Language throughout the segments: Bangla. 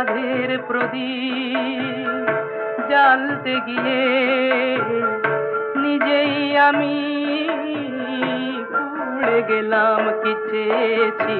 সাধের প্রদীপ জ্বালতে গিয়ে নিজেই আমি পুড়ে গেলাম কি চেয়েছি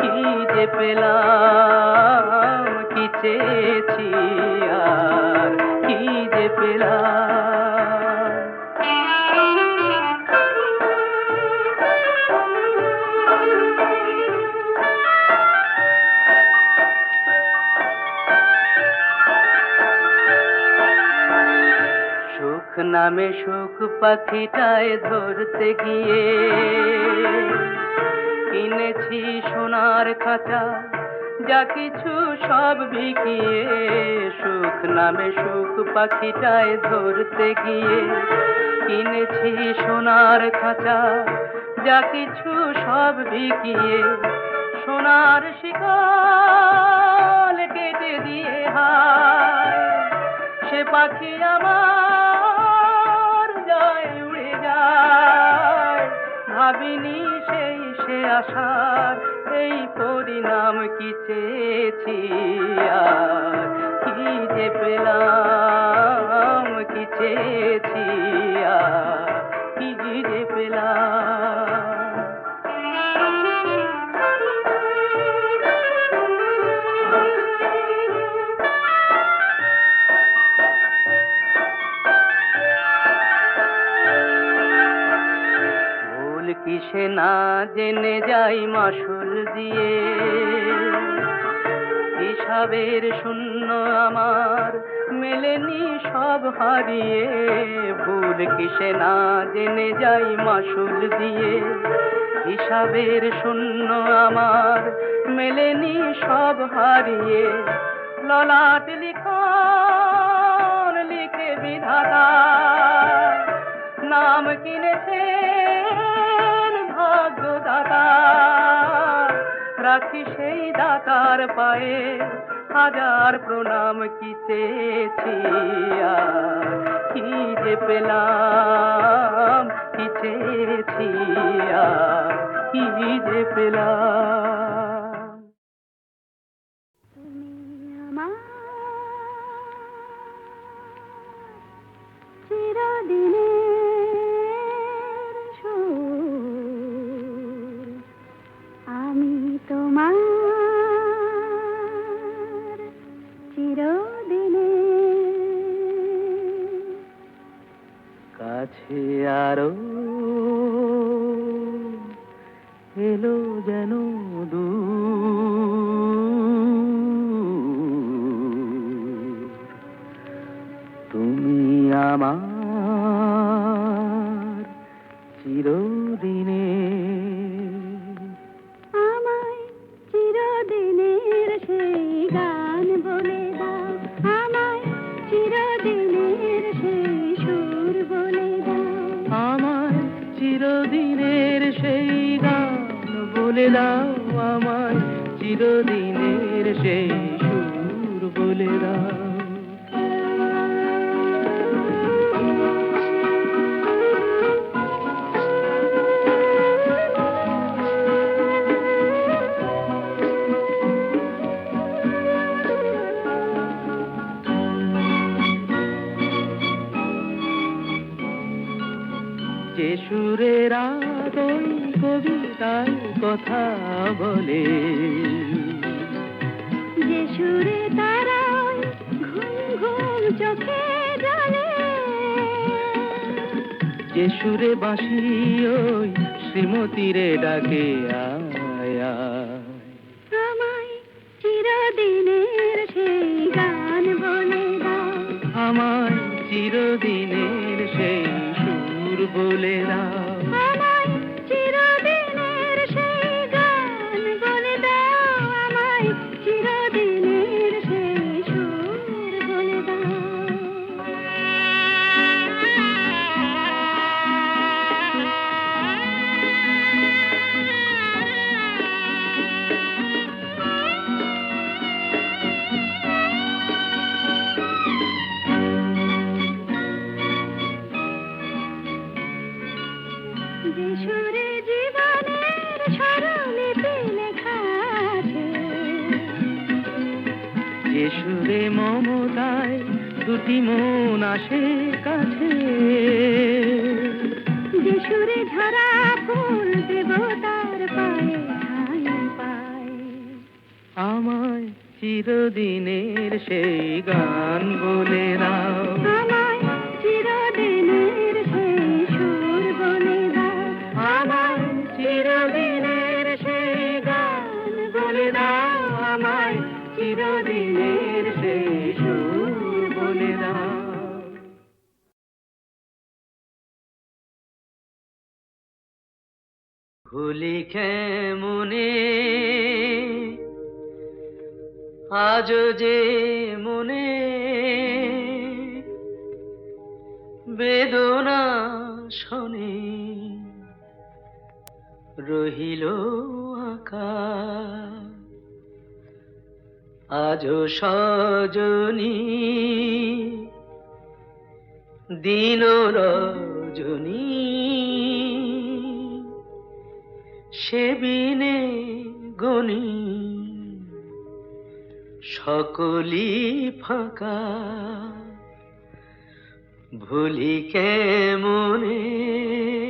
কি যে পেলাম কি চেয়েছি কি যে পেলাম। নামে সুখ পাখিটায় ধরতে গিয়ে কিনেছি সোনার খাঁচা, যা কিছু সব বিকিয়ে সুখ নামে সুখ পাখিটায় ধরতে গিয়ে কিনেছি সোনার খাঁচা, যা কিছু সব বিকিয়ে সোনার শিকল কেটে দিয়ে হায়, সে পাখি আমার ভাবিনি সেই সে আশার, এই পরিণাম কি চেয়েছি আর? কি যে পেলাম, কি চেয়েছি আর? কি যে পেলাম? ভুল কিসে না জেনে যাই মাসুল দিয়ে। হিসাবের শূন্য আমার মেলেনি সব হারিয়ে। ভুল কিসে না জেনে যাই মাসুল দিয়ে। হিসাবের শূন্য আমার মেলেনি সব হারিয়ে। ললাট লিখন লিখে বিধাতা, নাম কিনেছেন ভাগ্যদাতা রাখি সেই দাতার পায়ে হাজার প্রণাম কি চেয়েছি কি যে পেলাম, কি চেয়েছি কি যে পেলাম। তুমি আরও এলো যেন চিরদিনের সেই গান বলে দাও আমায়। চিরদিনের সেই সুর বলে দাও। কথা বলে। যে সুরে তারায় ঘুম ঘুম চোখে জলে যে সুরে বাঁশি ওই শ্রীমতীরে ডাকে আয় আয়। আমায় চিরদিনের সেই গান বলে দাও। আমায় চিরদিনের সেই সুর বলে দাও। মন কাছে। যিশুরে ধরা ফুল দেবতার পায়ে ঠাঁই পায়। আমায় চিরদিনের সেই গান বলে দাও। ভুলি মনে আজ যে মনে বেদনা শোনে রহিল আকা আজ সজনী দিন রজনী। সেবিনে গনি। সকলি ফাঁকা। ভুলি কেমনে আগে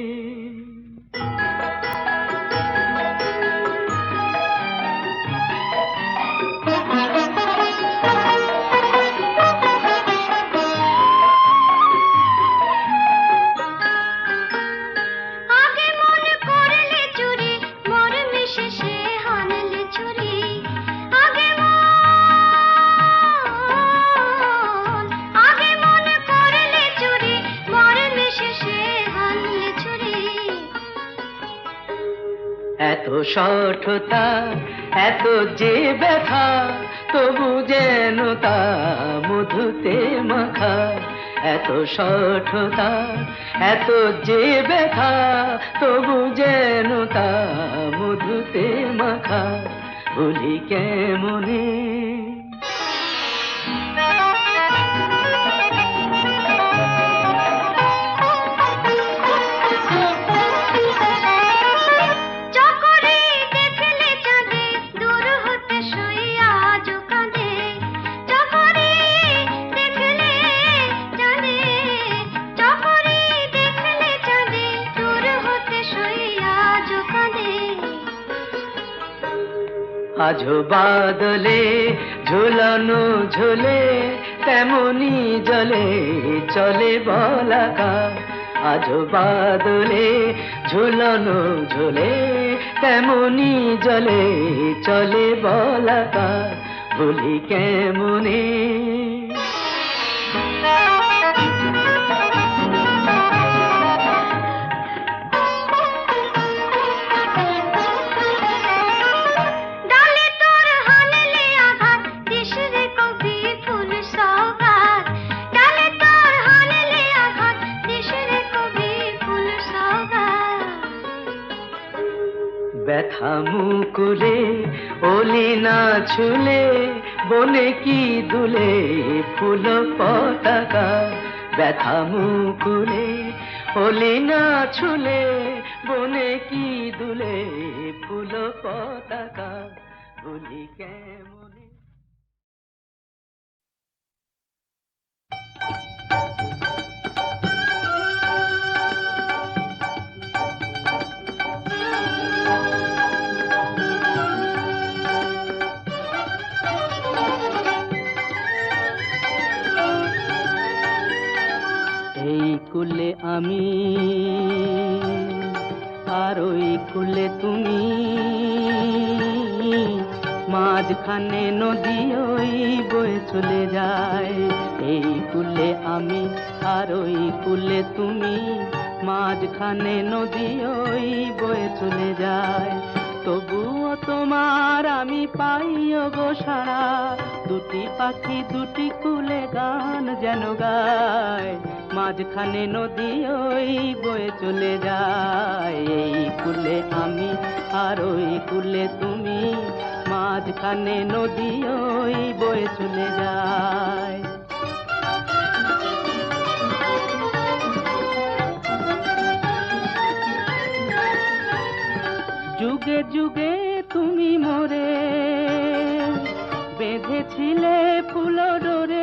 এত সঠতা, এত যে ব্যথা, তবু যেন তা মধুতে মাখা। এত সঠতা, এত যে ব্যথা, তবু যেন তা মধুতে মাখা। ভুলি কেমনে আজ বাদলে, ঝুলানো ঝুলে, তেমনি জলে চলে বলাকা আজ বাদলে, ঝুলানো ঝুলে, তেমনি জলে চলে বলাকা ভুলি কেমনে ব্যথা মুকুলে ওলি না ছুলে, বনে কি দুলে, ফুল পতাকা ব্যথা মুকুলে ওলি না ছুলে, বনে কি দুলে, ফুল পতাকা, বলি কেমনে কুলে আমি। আর ওই কুলে তুমি। মাঝখানে নদী ওই বয়ে চলে যায়। এই কুলে আমি আর ওই কুলে তুমি। মাঝখানে নদী ওই বয়ে চলে যায়। তবুও তোমার আমি পাইও গো সারা দুটি পাখি দুটি কুলে গান যেন গায়। মাঝখানে নদী ওই বয়ে চলে যায়। এই কুলে আমি আর ওই কুলে তুমি মাঝখানে নদী ওই বয়ে চলে যায়। যুগে যুগে তুমি মোরে, বেঁধেছিলে ফুল ডোরে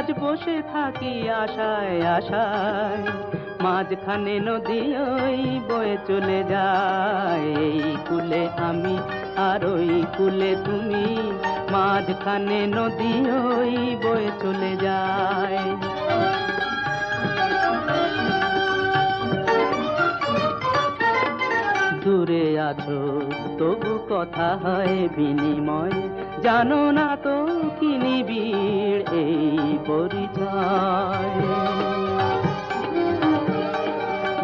আজ বসে থাকি আশায় আশায়। মাঝখানে নদী ওই বয়ে চলে যায়। এই কুলে আমি আর ওই কুলে তুমি। মাঝখানে নদী ওই বয়ে চলে যায়। দূরে আছো তবু কথা হয় বিনিময়। জানো না তো কি নিবিড় এই পরিচয়।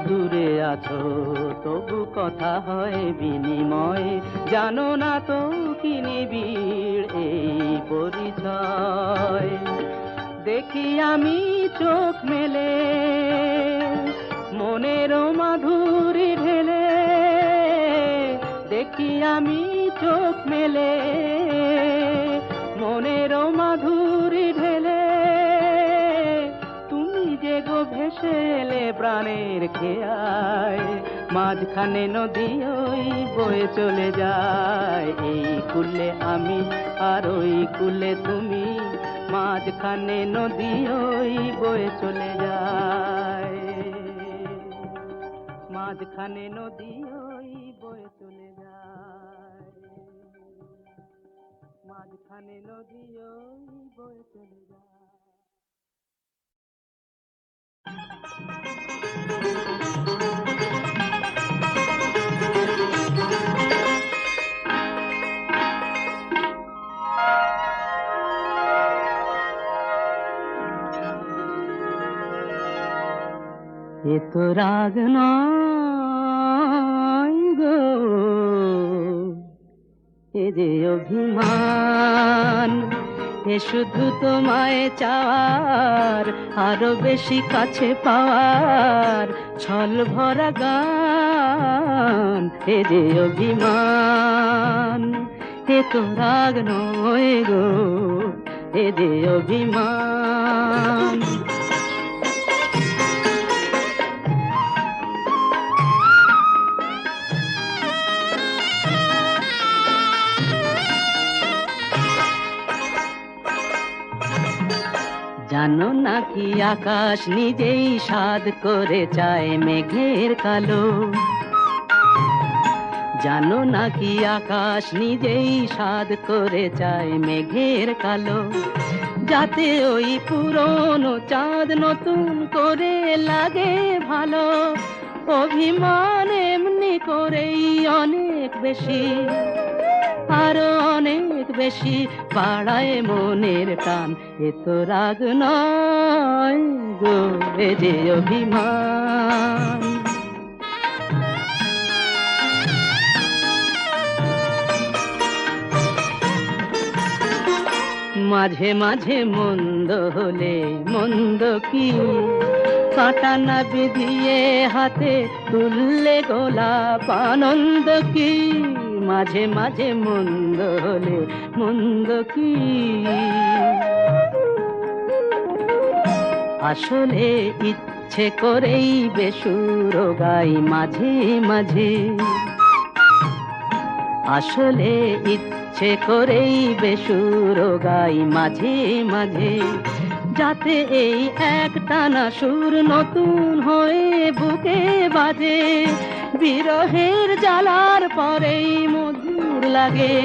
দূরে আছো, তবু কথা হয় বিনিময়। জানো না তো কি নিবিড় এই পরিচয়। দেখি আমি চোখ মেলে, মনেরও মাধুরী আমি চোখ মেলে, মনের মাধুরী ঢেলে। তুমি যে গো ভেসে এলে প্রাণের খেয়ায়, মাঝখানে নদী ওই বয়ে চলে যায়। এই কুলে আমি আর ওই কুলে তুমি, মাঝখানে নদী ওই বয়ে চলে যায়। মাঝখানে নদী ওই বয়ে চলে যায়। মাঝখানে নদী বয়ে চলে যায়। এ রাগ নয়। যে অভিমান, এ শুধু তোমায় চাওয়ার, আরও বেশি কাছে পাওয়ার, ছল ভরা গান, এ যে অভিমান, এ তো রাগ নয় গো, এ যে অভিমান। নাকি আকাশ নিজেই সাদ করে চায় মেঘের কালো? জানো নাকি আকাশ নিজেই সাদ করে চায় মেঘের কালো? যাতে ওই পুরনো চাঁদ নতুন করে লাগে ভালো। অভিমান এমনি করেই অনেক বেশি, আরও অনেক বেশি পাড়ায় মনের টান। এ তো রাগ নয়। গো যে অভিমান। মাঝে মাঝে মন্দ হলে মন্দ কি? কাঁটা না বিধিয়ে হাতে তুললে গোলাপ আনন্দ কি? মাঝে মাঝে মন্দ হলে মন্দ কি? আসলে ইচ্ছে করেই বেসুর গাই মাঝে মাঝে। আসলে ইচ্ছে করেই বেসুর গাই মাঝে মাঝে। যাতে এই একটানা সুর নতুন হয়ে বুকে বাজে। বিরহের জ্বালার পরেই মধুর লাগে।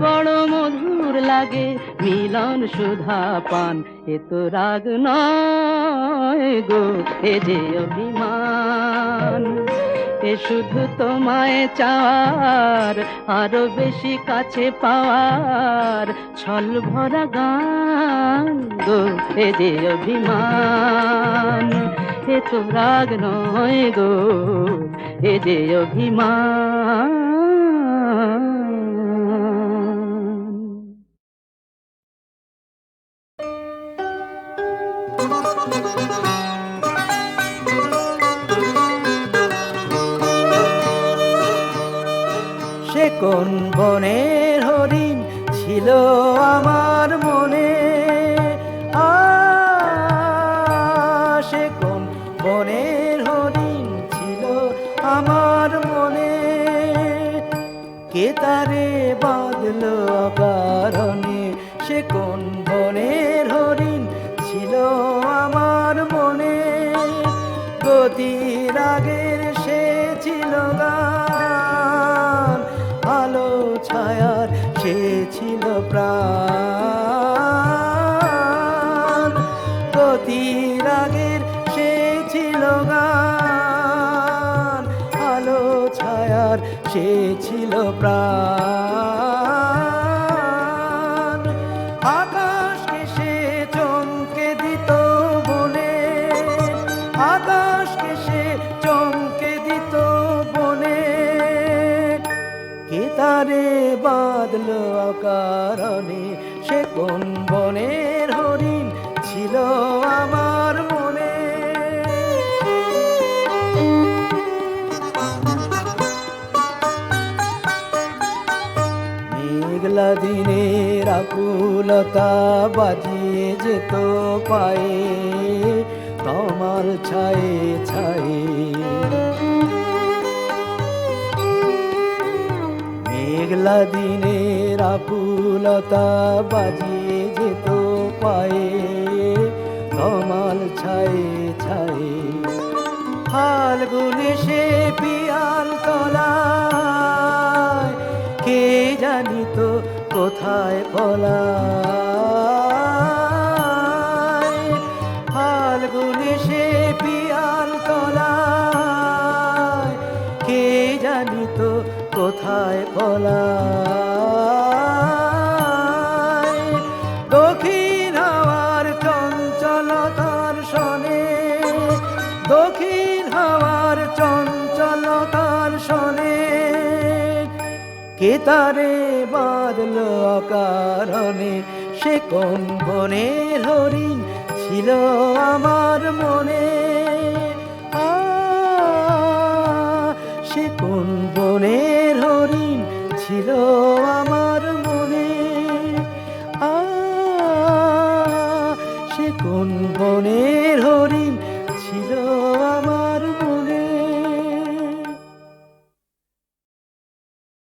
বড় মধুর লাগে, মিলন সুধা পান। এ তো রাগ নয় গো, এ যে অভিমান। এ শুধু তোমায় চাওয়ার, আরও বেশি কাছে পাওয়ার। ছল ভরা গান গো, এ যে অভিমান। এ তো রাগ নয় গো, এ যে অভিমান। কোন বনের হরিণ ছিল আমার মনে সে কোন বনের ছিল আমার মনে। কে তারে কারণে সে কোন বনের হরিণ ছিল আমার মনে? মেঘলা দিনের আকুলতা বাজিয়ে যেত পায়ে কমাল ছায়ে ছায়ে। মেঘলা দিনের আকুলতা বাজিয়ে যেত পায়ে। কমাল ছায়ে ছায়ে। ফাল্গুনে সে পিয়াল তলায়, কে জানিত কোথায় পলায় কে তারে বাদল কারণে সে কোন বনের হরিণ ছিল আমার মনে? সে কোন বনের হরিণ ছিল আমার